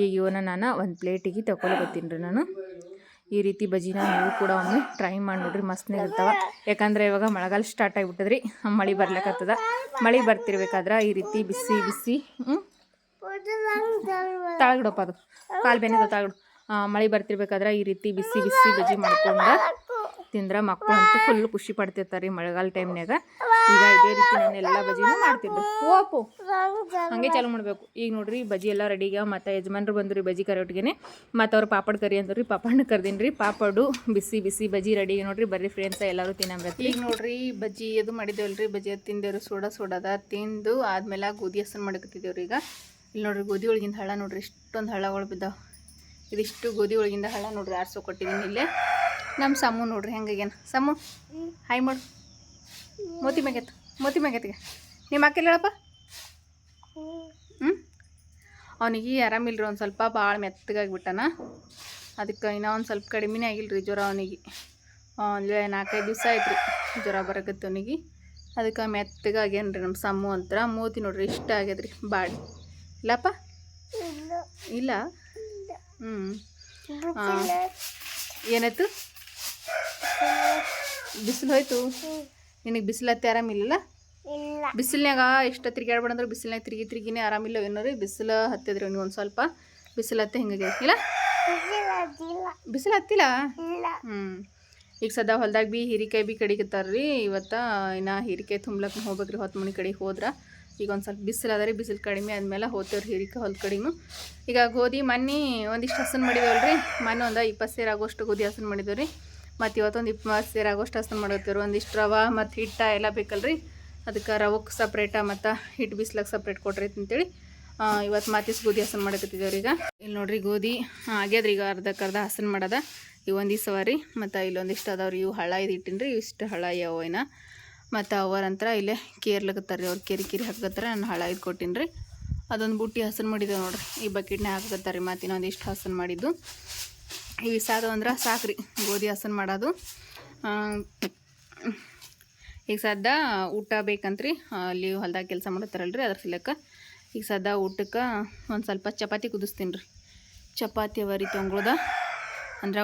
ಈಗ ಇವನ್ನ ನಾನು ಒಂದು ಪ್ಲೇಟಿಗೆ ತಗೊಳ್ಕೊತೀನಿ ರೀ ನಾನು. ಈ ರೀತಿ ಬಜ್ಜಿನ ನೀವು ಕೂಡ ಒಮ್ಮೆ ಟ್ರೈ ಮಾಡಿ ನೋಡ್ರಿ ಮಸ್ತ್ನೇ ಇರ್ತಾವ ಯಾಕಂದ್ರೆ ಇವಾಗ ಮಳೆಗಾಲ ಸ್ಟಾರ್ಟ್ ಆಗಿಬಿಟ್ಟದ್ರಿ, ಮಳೆ ಬರ್ಲಿಕ್ಕತ್ತದ ಮಳೆ ಬರ್ತಿರ್ಬೇಕಾದ್ರೆ ಈ ರೀತಿ ಬಿಸಿ ಬಿಸಿ ತಾಳ್ಗಿಡಪ್ಪ ಅದು. ಕಾಲು ಬೇನೆ ತಾಳ್ಗಿಡು. ಮಳೆ ಬರ್ತಿರ್ಬೇಕಾದ್ರೆ ಈ ರೀತಿ ಬಿಸಿ ಬಿಸಿ ಬಜ್ಜಿ ಮಾಡ್ಕೊಂಡು ತಿಂದ್ರೆ ಮಕ್ಕಳು ಅಂತೂ ಫುಲ್ ಖುಷಿ ಪಡ್ತಿರ್ತಾರೆ ಮಳೆಗಾಲ ಟೈಮ್ನಾಗ ಈಗ ಇದೇ ರೀತಿ ನಾನು ಎಲ್ಲ ಬಜ್ಜಿನೂ ಮಾಡ್ತಿದ್ದೆ. ಓಪು ಹಂಗೆ ಚಾಲು ಮಾಡಬೇಕು. ಈಗ ನೋಡ್ರಿ, ಬಜಿ ಎಲ್ಲ ರೆಡಿಗ ಮತ್ತು ಯಜಮಾನ್ರು ಬಂದ್ರಿ ಬಜ್ಜಿ ಕರೋಟ್ಗೆ ಮತ್ತು ಅವ್ರು ಪಾಪಡ್ ಕರಿ ಅಂದ್ರಿ, ಪಾಪಡ್ನ ಕರ್ದೀನಿ ರೀ ಪಾಪಡು, ಬಿಸಿ ಬಿಸಿ ಬಜಿ ರೆಡಿ ನೋಡ್ರಿ. ಬರ್ರಿ ಫ್ರೆಂಡ್ಸ್ ಎಲ್ಲರೂ ತಿನ್ನಬೇಕು ಈಗ ನೋಡ್ರಿ ಬಜ್ಜಿ ಅದು ಮಾಡಿದೇವಲ್ರಿ. ಬಜ್ಜಿ ಅದು ತಿಂದೇವ್ರಿ. ಸೋಡಾ ಸೋಡಾದ ತಿಂದು ಆದ್ಮೇಲೆ ಗೋಧಿ ಹಸನ್ ಮಾಡಕತ್ತಿದ್ದೇವ್ರಿ ಈಗ. ಇಲ್ಲಿ ನೋಡ್ರಿ ಗೋಧಿ ಒಳಗಿಂದ ಹಳ್ಳ ನೋಡ್ರಿ. ಇಷ್ಟೊಂದು ಹಳ್ಳಗಳು ಬಿದ್ದಾವ. ಇದಿಷ್ಟು ಗೋಧಿ ಒಳಗಿಂದ ಹಳ್ಳ ನೋಡ್ರಿ ಆರಿಸೋ ಕೊಟ್ಟಿದ್ದೀನಿ ಇಲ್ಲೇ. ನಮ್ಮ ಸಮ್ಮು ನೋಡ್ರಿ ಹೆಂಗಾಗ್ಯಾನ ಸಮ್ಮು ಹಾಯ್ ಮಾಡು. ಮೋತಿ ಮ್ಯಾಗೆತ್ತು ಮೋತಿ ಮ್ಯಾಗೆತ್ತಿಗೆ. ನಿಮ್ಮ ಅಕ್ಕ ಹೇಳಪ್ಪ ಹ್ಞೂ ಅವನಿಗೆ ಆರಾಮಿಲ್ರಿ ಒಂದು ಸ್ವಲ್ಪ ಭಾಳ ಮೆತ್ತಗಾಗಿಬಿಟ್ಟಾನ ಅದಕ್ಕೆ ಇನ್ನೂ ಒಂದು ಸ್ವಲ್ಪ ಕಡಿಮೆನೇ ಆಗಿಲ್ರಿ ಜ್ವರ ಅವನಿಗೆ. ಒಂದು ನಾಲ್ಕೈದು ದಿವಸ ಆಯ್ತು ರೀ ಜ್ವರ ಬರಕತ್ತು ಅವನಿಗೆ. ಅದಕ್ಕೆ ಮೆತ್ತಗಾಗ್ಯಾನ್ರಿ ನಮ್ಮ ಸಮ್ಮು ಅಂತರ. ಮೋತಿ ನೋಡ್ರಿ ಇಷ್ಟ ಆಗ್ಯದ್ರಿ ಬಾಡಿ ಇಲ್ಲಪ್ಪ? ಇಲ್ಲ? ಹ್ಞೂ ಏನಾಯ್ತು ಬಿಸಿಲು ಹೋಯ್ತು. ನಿನಗೆ ಬಿಸಿಲು ಹತ್ತಿ ಆರಾಮಿಲ್ಲ ಬಿಸಿಲ್ನಾಗ ಎಷ್ಟು ತಿರ್ಗಾಡ್ಬೇಡ ಅಂದ್ರೆ ಬಿಸಿಲ್ನಾಗ ತಿರುಗಿ ತಿರುಗಿನೇ ಆರಾಮಿಲ್ಲ ಏನೋ ರೀ ಬಿಸಿಲು ಹತ್ತಿದ್ರಿ ನೀವು ಒಂದು ಸ್ವಲ್ಪ. ಬಿಸಿಲು ಹತ್ತಿ ಹಿಂಗೆ ಇಲ್ಲ? ಬಿಸಿಲು ಹತ್ತಿಲ್ಲ. ಹ್ಞೂ ಈಗ ಸದಾ ಹೊಲ್ದಾಗ ಬಿ ಹೀರಿಕಾಯಿ ಬಿ ಕಡಿಗತ್ತಾರ ರೀ ಇವತ್ತು ಇನ್ನು ಹೀರಿಕಾಯಿ ತುಂಬ್ಲಕ್ಕೆ ಹೋಗ್ಬೇಕ್ರಿ ಹೊತ್ತು ಮನೆ ಕಡೆ ಹೋದ್ರೆ. ಈಗ ಒಂದು ಸ್ವಲ್ಪ ಬಿಸಿಲು ಅದ ರೀ, ಬಿಸಿಲು ಕಡಿಮೆ ಆದಮೇಲೆ ಹೋಗ್ತೇವ್ರಿ ಹೀರಿಕಾಯಿ ಹೊಲ್ ಕಡಿಮೆ. ಈಗ ಗೋಧಿ ಮನ್ನಿ ಒಂದಿಷ್ಟು ಹಸನ್ ರೀ ಮೊನ್ನೆ ಒಂದು ಇಪ್ಪತ್ತು ಸೇರು ಆಗೋಷ್ಟು ಗೋಧಿ ಹಸನ್ ಮಾಡಿದೇವೆ ರೀ ಮತ್ತು ಇವತ್ತೊಂದು ಇಪ್ಪತ್ತು ಸೇರು ಆಗೋಷ್ಟು ಹಸನ್ ಮಾಡತ್ತೇವ್ರಿ ಒಂದಿಷ್ಟು ರವೆ ಮತ್ತು ಹಿಟ್ಟ ಎಲ್ಲ ಬೇಕಲ್ರಿ. ಅದಕ್ಕೆ ರವಕ್ಕೆ ಸಪ್ರೇಟ ಮತ್ತು ಹಿಟ್ಟು ಬಿಸ್ಲಾಗ ಸಪ್ರೇಟ್ ಕೊಟ್ರಿ ಅಂತೇಳಿ ಇವತ್ತು ಮಾತಿಸ್ ಗೋಧಿ ಹಸನ್ ಮಾಡಕತ್ತಿದ್ದೇವ್ರಿ ಈಗ. ಇಲ್ಲಿ ನೋಡ್ರಿ ಗೋಧಿ ಆಗ್ಯದ್ರಿ ಈಗ ಅರ್ಧಕ್ಕೆ ಅರ್ಧ ಹಸನ್ ಮಾಡೋದ. ಸವ ರೀ ಮತ್ತು ಇಲ್ಲೊಂದಿಷ್ಟು ಅದಾವ್ರಿ, ಇವು ಹಳ ಇದು ಇಟ್ಟಿನಿ ರೀ ಇಷ್ಟು ಹಳ ಯಾವ ಮತ್ತು ಅವರಂತರ ಇಲ್ಲೇ ಕೇರ್ಲಕತ್ತಾರೆ ರೀ ಅವ್ರು ಕೇರಿ ಕೇರಿ ಹಾಕತ್ತಾರೆ ನಾನು ಹಳ ಇದು ಕೊಟ್ಟಿನಿ ರೀ ಅದೊಂದು ಬುಟ್ಟಿ ಹಸನ್ ಮಾಡಿದ್ದೆ ನೋಡ್ರಿ, ಈ ಬಕೆಟ್ನೇ ಹಾಕತ್ತಾರೆ ಮತ್ತು ಇನ್ನೊಂದು ಇಷ್ಟು ಹಸನ್ ಮಾಡಿದ್ದು. ಈ ಸಾದು ಅಂದ್ರೆ ಸಾಕ್ರಿ, ಗೋಧಿ ಹಸನ್ ಮಾಡೋದು. ಈಗ ಸದ್ದ ಊಟ ಬೇಕಂತ್ರಿ, ಅಲ್ಲಿ ಹೊಲ್ದಾಗ ಕೆಲಸ ಮಾಡತ್ತಾರಲ್ರಿ ಅದ್ರ ಸಲಕ್ಕ. ಈಗ ಸದ್ದ ಊಟಕ್ಕೆ ಒಂದು ಸ್ವಲ್ಪ ಚಪಾತಿ ಕುದಿಸ್ತೀನಿ ರೀ ಚಪಾತಿ, ಅವರಿ ರೀ ತೊಂಗೊಳ್ದ. ಅಂದ್ರೆ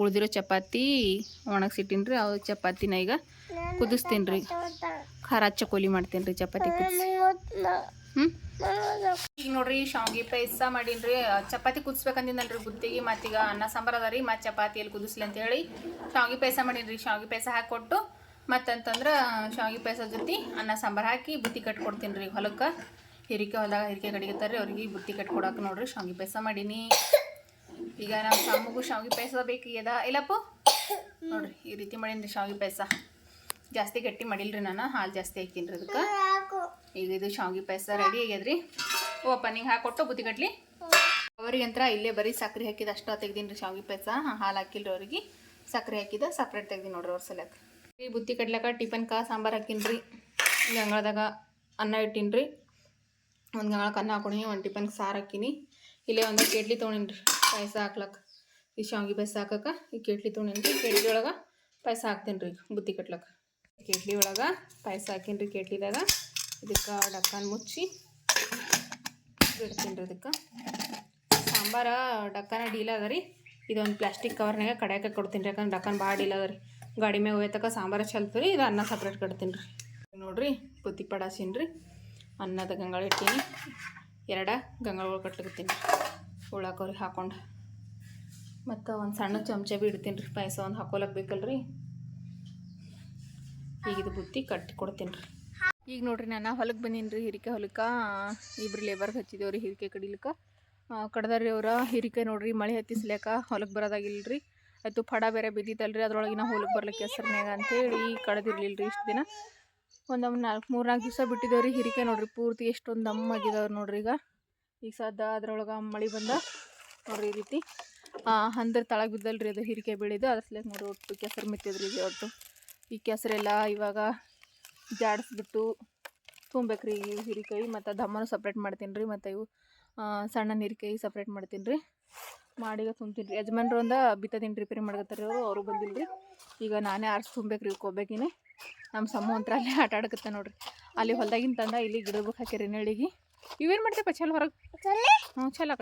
ಉಳಿದಿರೋ ಚಪಾತಿ ಒಣಗಿಸಿಟ್ಟಿನಿ ರೀ ಅವು ಚಪಾತಿನ ಈಗ ಕುದಿಸ್ತೀನಿ ರೀ ಖಾರ ಚಕೋಲಿ ಮಾಡ್ತೀನಿ ರೀ ಚಪಾತಿ ಕುದಿಸಿ. ಈಗ ನೋಡ್ರಿ, ಶಾವ್ಗೆ ಪಾಯಸ ಮಾಡೀನಿ ಚಪಾತಿ ಕುದಿಸ್ಬೇಕಂದಿನಲ್ರಿ ಬುತ್ತಿಗೆ ಮತ್ತೀಗ ಅನ್ನ ಸಾಂಬಾರ್ ಅದ ರೀ, ಮತ್ತು ಚಪಾತಿ ಎಲ್ಲಿ ಕುದಿಸ್ಲಿ ಅಂತ ಹೇಳಿ ಶಾವ್ಗೆ ಪಾಯಸ ಮಾಡೀನಿ ರೀ ಶಾವ್ಗೆ ಪಾಯಸ ಹಾಕ್ಕೊಟ್ಟು ಮತ್ತಂತಂದ್ರೆ ಶಾವ್ಗೆ ಪಾಯಸ ಜೊತೆ ಅನ್ನ ಸಾಂಬಾರು ಹಾಕಿ ಬುತ್ತಿ ಕಟ್ಕೊಡ್ತೀನಿ ರೀ ಹೊಲಕ್ಕೆ. ಹಿರಿಕೆ ಹೊಲದಾಗ ಹಿರಿಕೆ ಕಡಿಗತ್ತಾರೆ ಅವ್ರಿಗೆ ಬುತ್ತಿ ಕಟ್ಕೊಡಕ್ಕೆ ನೋಡ್ರಿ ಶಾವ್ಗೆ ಪಾಯಸ ಮಾಡೀನಿ. ಈಗ ನಾವು ಸಾಮಗೂ ಶಾವಿಗೆ ಪಾಯಸ ಬೇಕಿದ ಇಲ್ಲಪ್ಪ ನೋಡ್ರಿ, ಈ ರೀತಿ ಮಾಡೀನಿ ಶಾವಿಗೆ ಪಾಯಸ. ಜಾಸ್ತಿ ಗಟ್ಟಿ ಮಾಡಿಲ್ರಿ ನಾನು, ಹಾಲು ಜಾಸ್ತಿ ಹಾಕಿನ್ರಿ ಅದಕ್ಕೆ. ಈಗ ಇದು ಶಾವಿಗೆ ಪಾಯಸ ರೆಡಿ ಆಗ್ಯದ್ರಿ. ಓ ನಿಂಗೆ ಹಾಕೊಟ್ಟು ಬುತ್ತಿ ಕಟ್ಲಿ? ಅವ್ರಿಗೆ ಅಂತ ಇಲ್ಲೇ ಬರೀ ಸಕ್ಕರೆ ಹಾಕಿದ ಅಷ್ಟು ತೆಗ್ದೀನಿ ರೀ ಶಾವ್ಗೆ ಪಾಯಸ. ಹಾಲು ಹಾಕಿಲ್ರಿ ಅವ್ರಿಗೆ. ಸಕ್ಕರೆ ಹಾಕಿದ ಸಪ್ರೇಟ್ ತೆಗ್ದೀನಿ ನೋಡ್ರಿ ಅವ್ರ ಸಲಕ್ಕೆ ಈ ಬುತ್ತಿ ಕಟ್ಲಕ್ಕ ಟಿಫನ್ಕ ಸಾಂಬಾರು ಹಾಕಿನ್ರಿ ಗಂಗಳದಾಗ ಅನ್ನ ಇಟ್ಟಿನ್ರಿ. ಒಂದು ಗಂಗಳಕ್ಕೆ ಅನ್ನ ಹಾಕೊಂಡಿನಿ ಒಂದು ಟಿಫನ್ಗೆ ಸಾರು ಹಾಕಿನಿ ಇಲ್ಲೇ ಒಂದು ಕೇಟ್ಲಿ ತೊಗೊಂಡಿನಿ ರೀ ಪಾಯಸ ಹಾಕ್ಲಕ್ಕ? ಈ ಶಾವಿಗೆ ಪಾಯಸ ಹಾಕಕ್ಕೆ, ಈ ಕೆಟ್ಲಿ ತೊಗೊಂಡೇನ್ರಿ ಕೇಟ್ಲಿ ಒಳಗೆ ಪಾಯಸ ಹಾಕ್ತೀನಿ ರೀ ಬುತ್ತಿ ಕಟ್ಲಕ್ಕ. ಕೆಟ್ಲಿ ಒಳಗೆ ಪಾಯಸ ಹಾಕೀನಿ ರೀ ಕೇಟ್ಲಿದಾಗ, ಇದಕ್ಕೆ ಡಕ್ಕನ್ ಮುಚ್ಚಿ ಬಿಡ್ತೀನಿ ರೀ ಇದಕ್ಕೆ. ಸಾಂಬಾರ ಡಕ್ಕನ ಡೀಲ್ ಅದ ರೀ ಇದೊಂದು ಪ್ಲಾಸ್ಟಿಕ್ ಕವರ್ನಾಗ ಕಡ್ಯಾಕ ಕೊಡ್ತೀನಿ ರೀ ಯಾಕಂದ್ರೆ ಡಕ್ಕನ್ ಭಾಳ ಡೀಲ್ ಅದ ರೀ ಗಾಡಿ ಮ್ಯಾಗ ಹೋಯ್ತಕ್ಕ ಸಾಂಬಾರು ಚಲ್ತು ರೀ, ಇದು ಅನ್ನ ಸಪ್ರೇಟ್ ಕಟ್ತೀನಿ ರೀ ನೋಡಿರಿ, ಬುತ್ತಿ ಪಡಾಸೀನಿ ರೀ ಅನ್ನದ ಗಂಗಾಳ ಇಟ್ಟೀನಿ, ಎರಡು ಗಂಗಾಳಗಳು ಕಟ್ಲಿಕತ್ತೀನಿ. ಉಳ್ಳಾಕವ್ರಿಗೆ ಹಾಕೊಂಡು ಮತ್ತು ಒಂದು ಸಣ್ಣ ಚಮಚ ಬಿ ಇಡ್ತೀನಿ ರೀ, ಪಾಯಸ ಒಂದು ಹಾಕೋಲಕ್ಕೆ ಬೇಕಲ್ರಿ? ಈಗ ಇದು ಬುತ್ತಿ ಕಟ್ಟಿ ಕೊಡ್ತೀನಿ ರೀ. ಈಗ ನೋಡ್ರಿ ನಾನು ಹೊಲಕ್ಕೆ ಬಂದೀನಿ ರೀ ಹಿರಿಕೆ ಹೊಲಕ್ಕೆ. ಇಬ್ರು ಲೇಬರ್ಗೆ ಹಚ್ಚಿದೇವ್ರಿ ರೀ ಹಿರಿಕೆ ಕಡಿಲಿಕ್ಕೆ. ಕಡ್ದಾರಿ ಅವ್ರ ಹಿರಿಕೆ ನೋಡ್ರಿ ಮಳೆ ಹತ್ತಿಸ್ಲಾಕ ಹೊಲಕ್ಕೆ ಬರೋದಾಗಿಲ್ಲ ರೀ. ಆಯಿತು ಫಡ ಬೇರೆ ಬಿದ್ದಿತ್ತಲ್ರಿ ಅದ್ರೊಳಗಿನ ಹೊಲಕ್ಕೆ ಬರ್ಲಿಕ್ಕೆ ಹೆಸರಿನಾಗ ಅಂತೇಳಿ ಕಡ್ದಿರ್ಲಿಲ್ಲ ರೀ ಇಷ್ಟು ದಿನ. ಒಂದು ನಾಲ್ಕು ಮೂರು ನಾಲ್ಕು ದಿವಸ ಬಿಟ್ಟಿದ್ದೇವ್ರಿ ಹಿರಿಕೆ ನೋಡ್ರಿ, ಪೂರ್ತಿ ಎಷ್ಟೊಂದು ದಮ್ಮ ಆಗಿದಾವ್ರಿ ನೋಡ್ರಿ ಈಗ. ಈಗ ಸದ್ದ ಅದ್ರೊಳಗೆ ಮಳೆ ಬಂದ ನೋಡ್ರಿ ಈ ರೀತಿ. ಅಂದ್ರೆ ತಳಗೆ ಬಿದ್ದಲ್ರಿ ಅದು ಹಿರಿಕೆ ಬೀಳಿದು. ಅದ್ರ ನೋಡಿ ಒಟ್ಟು ಕೆಸರು ಮಿತ್ತಿದ್ರಿ ಇದು ಒಟ್ಟು ಈ ಕೆಸರೆಲ್ಲ ಇವಾಗ ಜಾಡಿಸ್ಬಿಟ್ಟು ತುಂಬೇಕ್ರಿ ಈ ಹಿರಿಕಾಯಿ ಮತ್ತು ದಮ್ಮನು ಸಪ್ರೇಟ್ ಮಾಡ್ತೀನಿ ರೀ ಮತ್ತು ಇವು ಸಣ್ಣ ನೀರಿಕಾಯಿ ಸಪ್ರೇಟ್ ಮಾಡ್ತೀನಿ ರೀ ಮಾಡೀಗ ತುಂಬ್ತೀನಿ ರೀ ಯಜಮಾನ್ರು ಒಂದ ಬಿತ್ತದೀನಿ ರಿಪೇರಿ ಮಾಡ್ಕತ್ತಾರೆ ಅವರು ಅವರು ಬಂದಿಲ್ಲ ರೀ ಈಗ ನಾನೇ ಆರಿಸಿ ತುಂಬೇಕ್ರಿ ಕೊಬ್ಬೇಕಿನೇ. ನಮ್ಮ ಸಮ್ಮ ಅಂತ ಅಲ್ಲಿ ಆಟ ಆಡಕತ್ತೆ ನೋಡ್ರಿ. ಅಲ್ಲಿ ಹೊಲ್ದಾಗಿನ ತಂದ ಇಲ್ಲಿ ಗಿಡಬೇಕು ಹಾಕಿರಿ ನೆಳಿಗೆ ಇವೇನು ಮಾಡ್ತೇವೆ ಚಲ್ ಹೊರಗೆ? ಹ್ಞೂ ಚಲ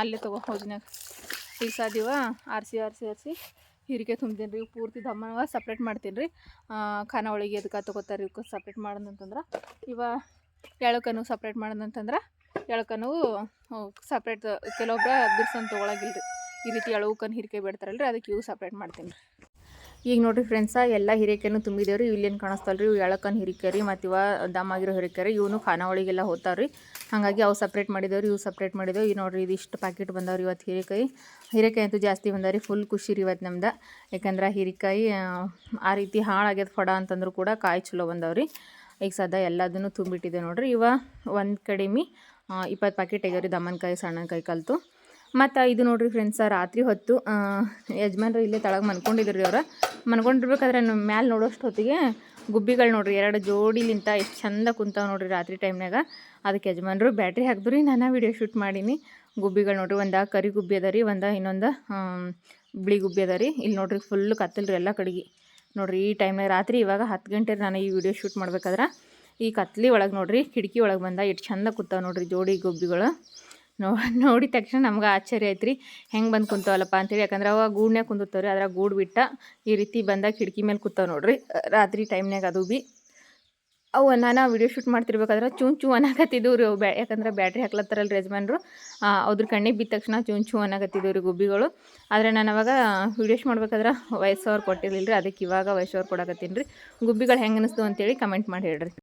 ಅಲ್ಲೇ ತಗೋ ಹೌದಿನಾಗ ಈಗ ಸಾದಿವ ಆರಿಸಿ ಆರಿಸಿ ಆರಿಸಿ. ಹೀರಿಕೆ ತುಂಬ್ತೀನಿ ರೀ ಪೂರ್ತಿ ದಮ್ಮನ ಸಪ್ರೇಟ್ ಮಾಡ್ತೀನಿ ರೀ ಖಾನ ಒಳಗೆ ಎದಕ್ಕೆ ತೊಗೋತಾರೆ ಇವಕ್ಕೆ ಸಪ್ರೇಟ್ ಮಾಡೋದಂತಂದ್ರೆ ಇವ ಎಳಕನು ಸಪ್ರೇಟ್ ಮಾಡೋದಂತಂದ್ರೆ ಎಳಕನು ಸಪ್ರೇಟ್ ಕೆಲವೊಬ್ಬರ ಬಿರ್ಸನ್ ತೊಗೊಳಗಿಲ್ಲ ರೀ ಈ ರೀತಿ ಎಳವುಕನ್ ಹೀರಿಕೆ ಬಿಡ್ತಾರಲ್ಲ ರೀ ಅದಕ್ಕೆ ಇವು ಸಪ್ರೇಟ್ ಮಾಡ್ತೀನಿ ರೀ ಈಗ ನೋಡ್ರಿ ಫ್ರೆಂಡ್ಸ ಎಲ್ಲ ಹಿರೇಕೆನೂ ತುಂಬಿದೇವ್ರಿ ಇಲ್ಲೇನು ಕಾಣಿಸ್ತಲ್ಲ ರೀ ಇವು ಎಳಕನ್ ಹಿರಿಕೆರಿ ಮತ್ತು ಇವ ದಮ್ ಆಗಿರೋ ಹಿರಿಕೆ ರೀ ಇವನು ಖಾನಾವಳಿಗೆಲ್ಲ ರೀ ಹಾಗಾಗಿ ಅವು ಸಪ್ರೇಟ್ ಮಾಡಿದೇವ್ರಿ ಇವು ಸಪ್ರೇಟ್ ಮಾಡಿದೇವು. ಈ ನೋಡ್ರಿ ಇದಿಷ್ಟು ಪ್ಯಾಕೆಟ್ ಬಂದವ್ರಿ ಇವತ್ತು ಹೀರೆಕಾಯಿ ಹೀರೆಕಾಯಿ ಅಂತೂ ಜಾಸ್ತಿ ಬಂದವ್ರಿ ಫುಲ್ ಖುಷಿ ರೀ ಇವತ್ತು ನಮ್ದು. ಯಾಕಂದ್ರೆ ಹೀರೆಕಾಯಿ ಆ, ಆ ರೀತಿ ಹಾಳಾಗ್ಯದ ಫಡ ಅಂತಂದ್ರೂ ಕೂಡ ಕಾಯಿ ಚಲೋ ಬಂದವ್ರಿ. ಈಗ ಸದಾ ಎಲ್ಲದನ್ನು ತುಂಬಿಟ್ಟಿದೆ ನೋಡ್ರಿ. ಇವ ಒಂದು ಕಡಿಮೆ ಇಪ್ಪತ್ತು ಪ್ಯಾಕೆಟ್ ಆಗ್ಯಾವ್ರಿ ದಮ್ಮನಕಾಯಿ ಸಣ್ಣಕಾಯಿ ಕಲ್ತು. ಮತ್ತು ಇದು ನೋಡ್ರಿ ಫ್ರೆಂಡ್ಸ ರಾತ್ರಿ ಹೊತ್ತು ಯಜಮಾನರು ಇಲ್ಲೇ ತಳಗೆ ಮನ್ಕೊಂಡಿದ್ರು ರೀ ಅವ್ರು. ಮನ್ಕೊಂಡಿರ್ಬೇಕಾದ್ರೆ ಮ್ಯಾಲೆ ನೋಡೋಷ್ಟು ಹೊತ್ತಿಗೆ ಗುಬ್ಬಿಗಳು ನೋಡ್ರಿ, ಎರಡು ಜೋಡಿಲಿಂತ ಎಷ್ಟು ಚಂದ ಕುಂತಾವೆ ನೋಡ್ರಿ ರಾತ್ರಿ ಟೈಮ್ನಾಗ ಅದಕ್ಕೆ ಯಜಮಾನ್ರು ಬ್ಯಾಟ್ರಿ ಹಾಕಿದ್ರಿ, ನಾನು ವಿಡಿಯೋ ಶೂಟ್ ಮಾಡೀನಿ. ಗುಬ್ಬಿಗಳು ನೋಡ್ರಿ, ಒಂದು ಕರಿ ಗುಬ್ಬಿ ಅದ ರೀ ಒಂದು ಇನ್ನೊಂದು ಬಿಳಿ ಗುಬ್ಬಿ ಅದ ರೀ ಇಲ್ಲಿ ನೋಡ್ರಿ ಫುಲ್ ಕತ್ತಲ್ರಿ ಎಲ್ಲ ಕಡೆಗೆ. ನೋಡ್ರಿ ಈ ಟೈಮ್ನಾಗ ರಾತ್ರಿ ಇವಾಗ ಹತ್ತು ಗಂಟೆ ನಾನು ಈ ವಿಡಿಯೋ ಶೂಟ್ ಮಾಡ್ಬೇಕಾದ್ರೆ, ಈ ಕತ್ಲಿ ಒಳಗೆ ನೋಡ್ರಿ, ಕಿಟಕಿ ಒಳಗೆ ಬಂದ ಎಷ್ಟು ಚಂದ ಕೂತಾವೆ ನೋಡ್ರಿ ಜೋಡಿ ಗುಬ್ಬಿಗಳು. ನೋ ನೋಡಿದ ತಕ್ಷಣ ನಮ್ಗೆ ಆಶ್ಚರ್ಯ ಐತ್ರಿ ಹೆಂಗೆ ಬಂದು ಕುಂತಾವಲ್ಲಪ್ಪ ಅಂತೇಳಿ. ಯಾಕಂದ್ರೆ ಅವಾಗ ಗೂಡ್ನ್ಯಾಗ ಕುಂದಿರ್ತಾವ್ರಿ. ಅದ್ರಾಗ ಗೂಡು ಬಿಟ್ಟ ಈ ರೀತಿ ಬಂದಾಗ ಕಿಟಕಿ ಮೇಲೆ ಕೂತಾವ ನೋಡ್ರಿ. ರಾತ್ರಿ ಟೈಮ್ನಾಗ ಅದು ಬಿ. ಅವು ನಾನು ವಿಡಿಯೋ ಶೂಟ್ ಮಾಡ್ತಿರ್ಬೇಕಾದ್ರೆ ಚೂನ್ ಚೂ ಅನ್ನಕತ್ತಿದ್ದವು ರೀ ಅವು ಬ್ಯಾ ಯಾಕಂದ್ರೆ ಬ್ಯಾಟ್ರಿ ಹಾಕ್ಲತ್ತಾರಲ್ಲ ಯಜಮಾನ್ರು. ಆ, ಅದ್ರ ಕಣ್ಣಿಗೆ ಬಿದ್ದ ತಕ್ಷಣ ಚೂನ್ ಚೂ ಅನ್ನಕತ್ತಿದ್ದವು ರೀ ಗುಬ್ಬಿಗಳು. ಆದರೆ ನಾನು ಅವಾಗ ವಿಡಿಯೋಸ್ ಮಾಡ್ಬೇಕಾದ್ರೆ ವಯಸ್ಸವ್ರು ಕೊಟ್ಟಿರಲಿಲ್ಲ ರೀ ಅದಕ್ಕೆ ಇವಾಗ ವಯಸ್ಸವ್ರು ಕೊಡಕತ್ತೀನಿ ರೀ. ಗುಬ್ಬಿಗಳು ಹೆಂಗೆ ಅನಿಸ್ತು ಅಂತೇಳಿ ಕಮೆಂಟ್ ಮಾಡಿ ಹೇಳ್ರಿ.